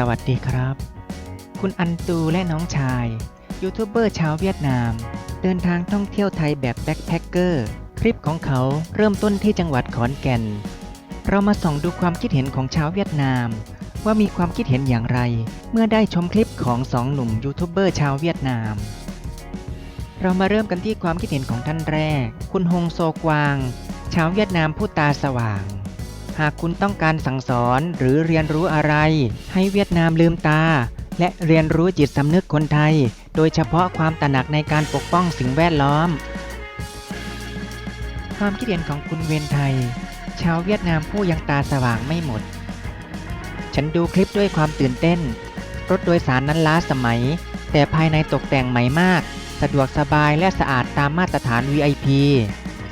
สวัสดีครับ คุณอันตูและน้องชาย ยูทูบเบอร์ชาวเวียดนาม เดินทางท่องเที่ยวไทยแบบแบ็คแพคเกอร์ คลิปของเขาเริ่มต้นที่จังหวัดขอนแก่น เรามาส่องดูความคิดเห็นของชาวเวียดนาม ว่ามีความคิดเห็นอย่างไร เมื่อได้ชมคลิปของสองหนุ่มยูทูบเบอร์ชาวเวียดนาม เรามาเริ่มกันที่ความคิดเห็นของท่านแรก คุณฮงโซกวาง ชาวเวียดนามผู้ตาสว่าง หากคุณต้องการสั่งสอนหรือเรียนรู้อะไร ให้เวียดนามลืมตา และเรียนรู้จิตสำนึกคนไทย โดยเฉพาะความตระหนักในการปกป้องสิ่งแวดล้อม ความคิดเห็นของคุณเวียนไทย ชาวเวียดนามผู้ยังตาสว่างไม่หมด ฉันดูคลิปด้วยความตื่นเต้น รถโดยสารนั้นล้าสมัย แต่ภายในตกแต่งใหม่มาก สะดวกสบายและสะอาดตามมาตรฐาน VIP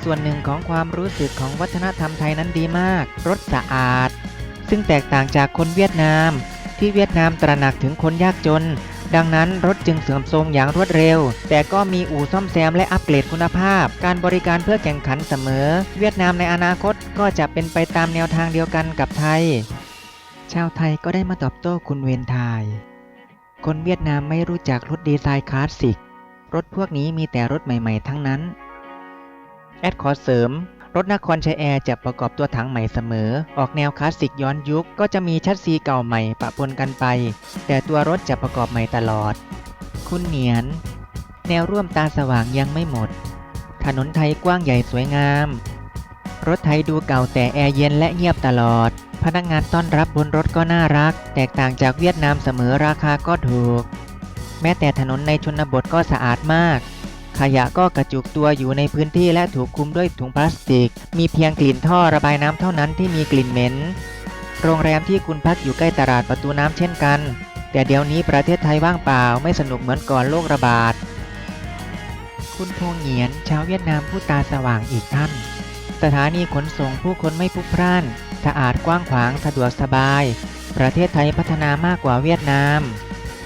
ส่วนหนึ่งของความรู้สึกของวัฒนธรรมไทยนั้นดีมากรถสะอาด ซึ่งแตกต่างจากคนเวียดนาม ที่เวียดนามตระหนักถึงคนยากจน ดังนั้นรถจึงเสื่อมโทรมอย่างรวดเร็ว แต่ก็มีอู่ซ่อมแซมและอัปเกรดคุณภาพ การบริการเพื่อแข่งขันเสมอ เวียดนามในอนาคตก็จะเป็นไปตามแนวทางเดียวกันกับไทย ชาวไทยก็ได้มาตอบโต้คุณเวนไทยคนเวียดนามไม่รู้จักรถดีไซน์คลาสสิกรถพวกนี้มีแต่รถใหม่ ๆ ทั้งนั้น แอดขอเสริม รถนครชัยแอร์จะประกอบตัวถังใหม่เสมอ ออกแนวคลาสสิกย้อนยุค ก็จะมีชัดซีเก่าใหม่ปะปนกันไป แต่ตัวรถจะประกอบใหม่ตลอด คุณเหนียน แนวร่วมตาสว่างยังไม่หมด ถนนไทยกว้างใหญ่สวยงาม รถไทยดูเก่าแต่แอร์เย็นและเงียบตลอด พนักงานต้อนรับบนรถก็น่ารัก แตกต่างจากเวียดนามเสมอราคาก็ถูก แม้แต่ถนนในชนบทก็สะอาดมาก ขยะก็กระจุกตัวอยู่ในพื้นที่และถูกคลุมด้วยถุงพลาสติก มีเพียงกลิ่นท่อระบายน้ำเท่านั้นที่มีกลิ่นเหม็น โรงแรมที่คุณพักอยู่ใกล้ตลาดประตูน้ำเช่นกัน แต่เดี๋ยวนี้ประเทศไทยว่างเปล่าไม่สนุกเหมือนก่อนโรคระบาด คุณพงเหงียนชาวเวียดนามผู้ตาสว่างอีกท่าน สถานีขนส่งผู้คนไม่พลุกพล่าน สะอาดกว้างขวางสะดวกสบาย ประเทศไทยพัฒนามากกว่าเวียดนาม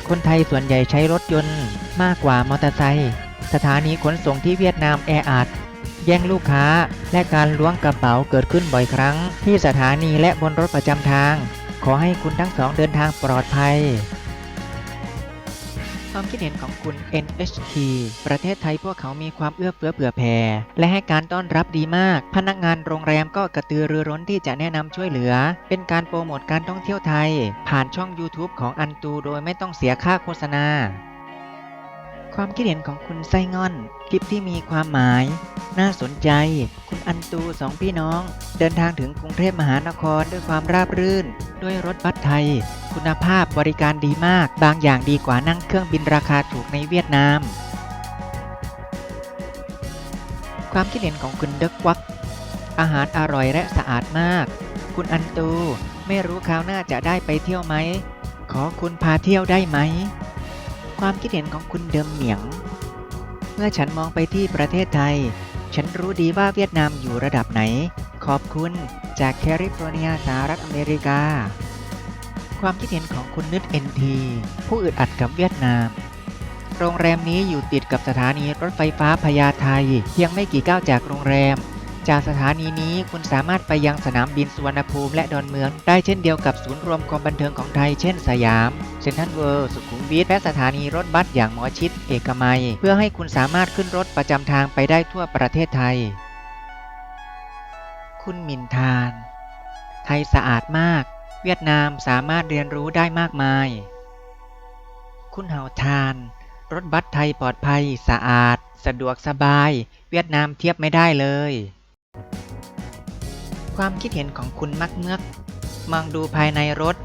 คนไทยส่วนใหญ่ใช้รถยนต์มากกว่ามอเตอร์ไซค์ สถานีขนส่งที่เวียดนามแออัดแย่งลูกค้า และการล้วงกระเป๋าเกิดขึ้นบ่อยครั้ง ที่สถานีและบนรถประจำทาง ขอให้คุณทั้งสองเดินทางปลอดภัย ความคิดเห็นของคุณ NHT ประเทศไทยพวกเขามีความเอื้อเฟื้อเผื่อแผ่ และให้การต้อนรับดีมาก พนักงานโรงแรมก็กระตือรือร้นที่จะแนะนำช่วยเหลือ เป็นการโปรโมทการท่องเที่ยวไทย ผ่านช่อง YouTube ของอันตูโดยไม่ต้องเสียค่าโฆษณา ความคิดเห็นของคุณไส้งอน คลิปที่มีความหมาย น่าสนใจ คุณอันตูสองพี่น้อง เดินทางถึงกรุงเทพมหานครด้วยความราบรื่น ด้วยรถบัสไทย คุณภาพบริการดีมาก บางอย่างดีกว่านั่งเครื่องบินราคาถูกในเวียดนาม ความคิดเห็นของคุณเด็กวัก อาหารอร่อยและสะอาดมาก คุณอันตูไม่รู้คราวหน้าจะได้ไปเที่ยวไหม ขอคุณพาเที่ยวได้ไหม ความคิดเห็นของคุณเดิมเหมียง เมื่อฉันมองไปที่ประเทศไทย ฉันรู้ดีว่าเวียดนามอยู่ระดับไหน ขอบคุณจากแคลิฟอร์เนียสหรัฐอเมริกา ความคิดเห็นของคุณนึดเอ็นทีผู้อึดอัดกับเวียดนาม โรงแรมนี้อยู่ติดกับสถานีรถไฟฟ้าพญาไทเพียงไม่กี่ก้าวจากโรงแรม จากสถานีนี้คุณสามารถไปยังสนามบินสุวรรณภูมิและดอนเมือง ได้เช่นเดียวกับศูนย์รวมความบันเทิงของไทย เช่นสยาม เซ็นทรัลเวิลด์สุขุมวิทและสถานีรถบัสอย่างหมอชิด เอกมัย เพื่อให้คุณสามารถขึ้นรถประจำทางไปได้ทั่วประเทศไทย คุณมินทาน ไทยสะอาดมาก เวียดนามสามารถเรียนรู้ได้มากมาย คุณเฮาทาน รถบัสไทยปลอดภัย สะอาด สะดวกสบาย เวียดนามเทียบไม่ได้เลย ความคิดเห็นของคุณมักเมือกมองดูภายในรถ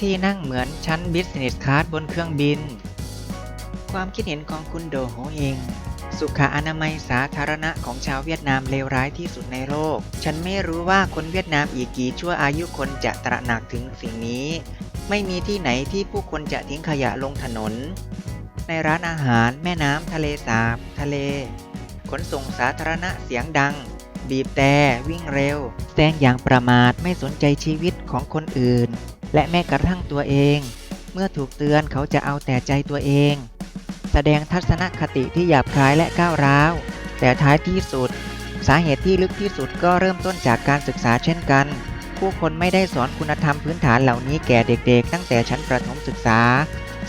ที่นั่งเหมือนชั้นบิสเนสคลาสบนเครื่องบิน ความคิดเห็นของคุณโดโฮเองสุขอนามัยสาธารณะของชาวเวียดนามเลวร้ายที่สุดในโลก ฉันไม่รู้ว่าคนเวียดนามอีกกี่ชั่วอายุคนจะตระหนักถึงสิ่งนี้ ไม่มีที่ไหนที่ผู้คนจะทิ้งขยะลงถนน ในร้านอาหาร แม่น้ำทะเลสาบ ทะเล ขนส่งสาธารณะเสียงดัง บีบแต่วิ่งเร็วแซงอย่างประมาทไม่สนใจชีวิตของคนอื่น และแม้กระทั่งตัวเอง เมื่อถูกเตือนเขาจะเอาแต่ใจตัวเอง แสดงทัศนคติที่หยาบคายและก้าวร้าว แต่ท้ายที่สุด สาเหตุที่ลึกที่สุดก็เริ่มต้นจากการศึกษาเช่นกัน ผู้คนไม่ได้สอนคุณธรรมพื้นฐานเหล่านี้แก่เด็กๆ ตั้งแต่ชั้นประถมศึกษา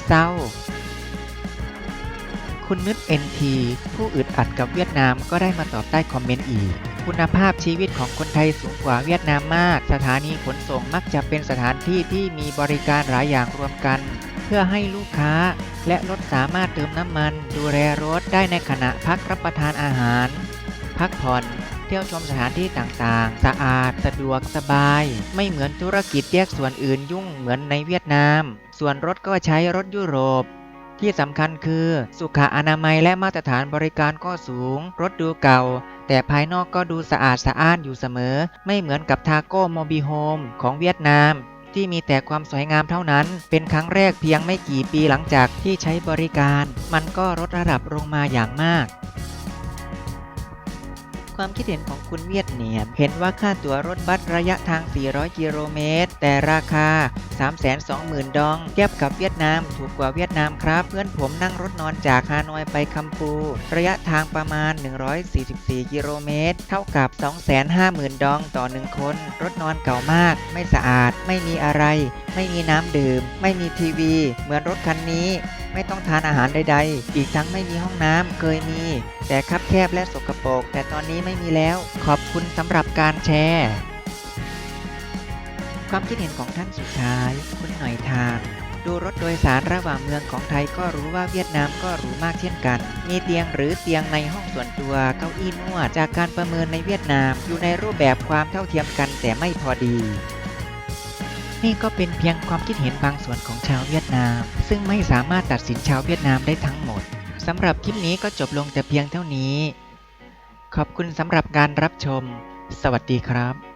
เศร้าคุณนึก NT ผู้อึดอัดกับเวียดนามก็ได้มาตอบใต้คอมเมนต์อีก คุณภาพชีวิตของคนไทยสูงกว่าเวียดนามมาก สถานีขนส่งมักจะเป็นสถานที่ที่มีบริการหลายอย่างรวมกัน เพื่อให้ลูกค้าและรถสามารถเติมน้ำมัน ดูแลรถได้ในขณะพักรับประทานอาหาร พักผ่อน เที่ยวชมสถานที่ต่างๆ สะอาด สะดวกสบาย ไม่เหมือนธุรกิจแยกส่วนอื่นยุ่งเหมือนในเวียดนาม ส่วนรถก็ใช้รถยุโรปที่สำคัญคือ สุขอนามัยและมาตรฐานบริการก็สูง รถดูเก่า แต่ภายนอกก็ดูสะอาดสะอ้านอยู่เสมอ ไม่เหมือนกับทาโก้โมบิโฮมของเวียดนาม ที่มีแต่ความสวยงามเท่านั้น เป็นครั้งแรกเพียงไม่กี่ปีหลังจากที่ใช้บริการ มันก็ลดระดับลงมาอย่างมาก ความคิดเห็นของคุณเวียดเนียม เห็นว่าค่าตั๋วรถบัสระยะทาง 400 กิโลเมตร แต่ราคา 320,000 ดอง เทียบกับเวียดนาม ถูกกว่าเวียดนามครับ เพื่อนผมนั่งรถนอนจากฮานอยไปคัมพูระยะทางประมาณ 144 กิโลเมตร เท่ากับ 250,000 ดองต่อ 1 คน รถนอนเก่ามาก ไม่สะอาด ไม่มีอะไร ไม่มีน้ำดื่ม ไม่มีทีวี เหมือนรถคันนี้ ไม่ต้องทานอาหารใดๆ อีกทั้งไม่มีห้องน้ำเคยมี แต่คับแคบและสกปรกแต่ตอนนี้ไม่มีแล้ว ขอบคุณสำหรับการแชร์ ความคิดเห็นของท่านสุดท้าย คุณหน่อยทางดูรถโดยสารระหว่างเมืองของไทยก็รู้ว่าเวียดนามก็รู้มากเช่นกัน มีเตียงหรือเตียงในห้องส่วนตัว เก้าอี้นวด จากการประเมินในเวียดนาม อยู่ในรูปแบบความเท่าเทียมกันแต่ไม่พอดี นี่ก็เป็นเพียงความคิดเห็นบางส่วนของชาวเวียดนาม ซึ่งไม่สามารถตัดสินชาวเวียดนามได้ทั้งหมดสำหรับคลิปนี้ก็จบลงแต่เพียงเท่านี้ ขอบคุณสำหรับการรับชม สวัสดีครับ